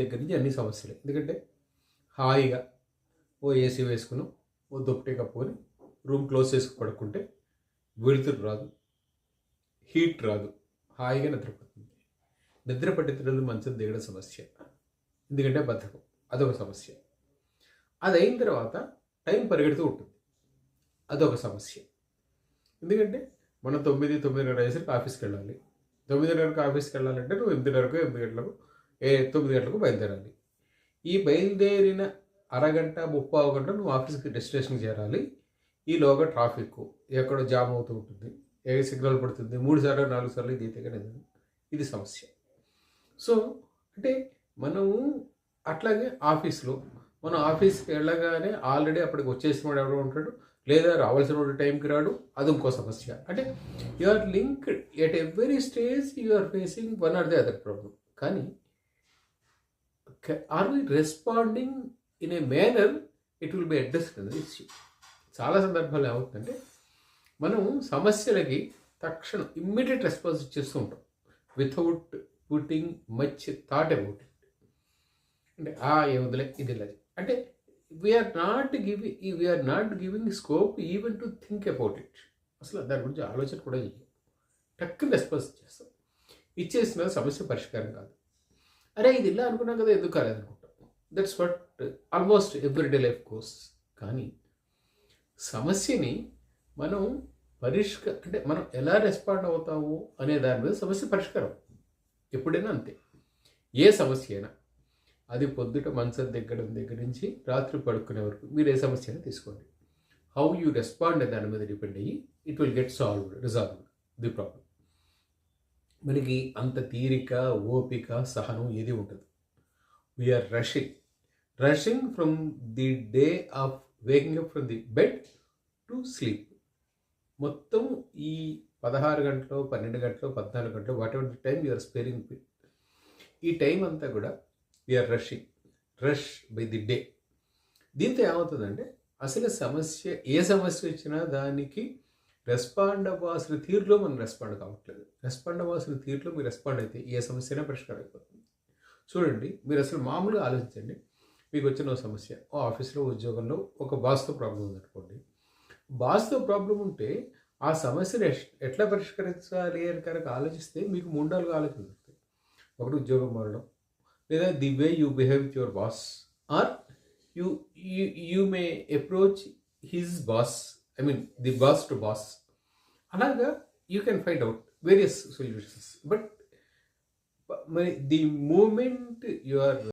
దగ్గర నుంచి అన్ని సమస్యలే. ఎందుకంటే హాయిగా ఓ ఏసీ వేసుకుని ఓ దుప్పటి కప్పుకొని రూమ్ క్లోజ్ చేసుకు పడుకుంటే వెలుతురు రాదు హీట్ రాదు హాయిగా నిద్రపోతుంది. నిద్ర పట్టిన మంచం దిగడం సమస్య. ఎందుకంటే బద్ధకం అదొక సమస్య. అది అయిన తర్వాత టైం పరిగెడుతూ ఉంటుంది. అదొక సమస్య. ఎందుకంటే మనం తొమ్మిది తొమ్మిదిన్నర వేసరికి ఆఫీస్కి వెళ్ళాలి. తొమ్మిదిన్నరకు ఆఫీస్కి వెళ్ళాలంటే నువ్వు ఎనిమిదిన్నరకు ఎనిమిది గంటలకు ఏ తొమ్మిది గంటలకు బయలుదేరాలి. ఈ బయలుదేరిన అరగంట ముప్పావు గంట నువ్వు ఆఫీస్కి డెస్టినేషన్కి చేరాలి. ఈలోగా ట్రాఫిక్ ఎక్కడో జామ్ అవుతూ ఉంటుంది. ఏ సిగ్నల్ పడుతుంది? మూడు సార్లు నాలుగు సార్లు ఇది అయితే ఇది సమస్య. సో అంటే మనము అట్లాగే ఆఫీస్లో మనం ఆఫీస్కి వెళ్ళగానే ఆల్రెడీ అప్పటికి వచ్చేసిన వాడు ఎవడో ఉంటాడు లేదా రావాల్సిన వాడు టైంకి రాడు అది ఇంకో సమస్య. అంటే you are linked at every stage you are facing one or the other problem కానీ are we responding in a manner it will be addressed అనేది ఇష్యూ చాలా సందర్భాలు ఏమవుతుందంటే మనం సమస్యలకి తక్షణం ఇమ్మీడియట్ రెస్పాన్స్ ఇచ్చేస్తూ ఉంటాం. Without putting much thought about it అంటే ఆ ఏముందిలే ఇది లేదు అంటే we are not giving we are not giving scope even to think about it అసలు దాని గురించి ఆలోచన కూడా చేయం టక్కు రెస్పాన్స్ ఇచ్చేస్తాం. ఇచ్చేసిన సమస్య పరిష్కారం కాదు. అరే ఇది ఇలా అనుకున్నాం కదా ఎందుకు కాలేదు అనుకుంటాం. That's what almost everyday life course కానీ సమస్యని మనం పరిష్క అంటే మనం ఎలా రెస్పాండ్ అవుతాము అనే దాని మీద సమస్య పరిష్కారం. ఎప్పుడైనా అంతే. ఏ సమస్య అయినా అది పొద్దుట మంచం దిగ్గడం దగ్గర నుంచి రాత్రి పడుకునే వరకు మీరు ఏ సమస్య అయినా తీసుకోండి హౌ యూ రెస్పాండ్ దాని మీద డిపెండ్ అయ్యి it will get solved resolved the problem మనకి అంత తీరిక ఓపిక సహనం ఏది ఉంటుంది we are rushing rushing from the day of waking up from the bed to sleep మొత్తం ఈ పదహారు గంటలు పన్నెండు గంటలు పద్నాలుగు గంటలు whatever the time you are sparing ఈ టైం అంతా కూడా we are rushing rush by the day దీంతో ఏమవుతుందంటే అసలు సమస్య ఏ సమస్య వచ్చినా దానికి రెస్పాండ్ అవ్వాల్సిన తీరులో మనం రెస్పాండ్ కావట్లేదు. రెస్పాండ్ అవ్వాల్సిన తీరులో మీరు రెస్పాండ్ అయితే ఏ సమస్య అయినా పరిష్కారం అయిపోతుంది. చూడండి మీరు అసలు మామూలుగా ఆలోచించండి. మీకు వచ్చిన ఒక సమస్య ఓ ఆఫీస్లో ఉద్యోగంలో ఒక బాస్తో ప్రాబ్లం ఉందనుకోండి. బాస్తో ప్రాబ్లం ఉంటే ఆ సమస్యను ఎట్లా పరిష్కరించాలి అని కనుక ఆలోచిస్తే మీకు మూడు నాలుగు ఆలోచనలు వస్తాయి. ఒకటి ఉద్యోగం మారడం లేదా the way you behave with your boss or you you may approach his boss I mean the boss to boss. Another, you can find out various solutions. But the moment you are